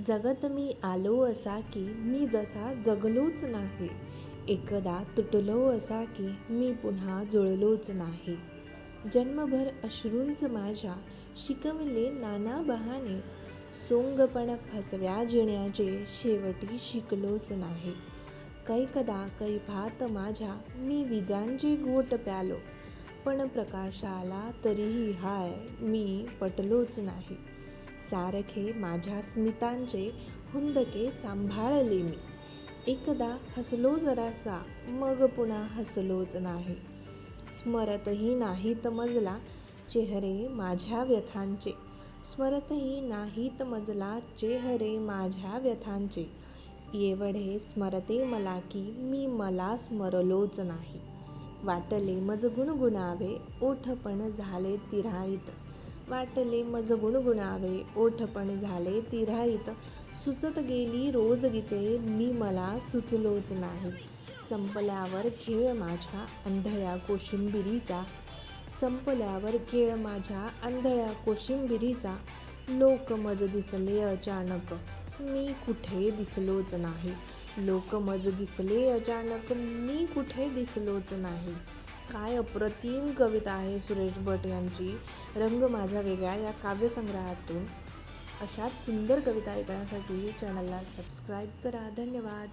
जगत मी आलो असा की मी जसा जगलोच नाही. एकदा तुटलो असा की मी पुन्हा जुळलोच नाही. जन्मभर अश्रूंच माझ्या शिकवले नाना बहाने. सोंगपण फसव्या जिण्याचे शेवटी शिकलोच नाही. कैकदा कैफात माझ्या मी विजांचे गोट प्यालो. पण प्रकाश आला तरीही हाय मी पटलोच नाही. सारखे माझ्या स्मितांचे हुंदके सांभाळले मी. एकदा हसलो जरासा मग पुन्हा हसलोच नाही. स्मरतही नाहीत मजला चेहरे माझ्या व्यथांचे. स्मरतही नाहीत मजला चेहरे माझ्या व्यथांचे. एवढे स्मरते मला की मी मला स्मरलोच नाही. वाटले मज गुणगुणावे ओठपण झाले तिराईत. वाटले मज गुणगुणावे ओठपण झाले तिराईत. सुचत गेली रोज गीते. मी मला सुचलोच नाही. संपल्यावर खेळ माझ्या अंधळ्या कोशिंबिरीचा. संपल्यावर खेळ माझ्या आंधळ्या कोशिंबिरीचा. लोक मज दिसले अचानक. मी कुठे दिसलोच नाही. लोक मज दिसले अचानक. मी कुठे दिसलोच नाही. काय अप्रतिम कविता आहे सुरेश भट यांची? रंग माझा वेगळा या काव्यसंग्रहातून. अशाच सुंदर कविता ऐकण्यासाठी चॅनलला सबस्क्राईब करा. धन्यवाद.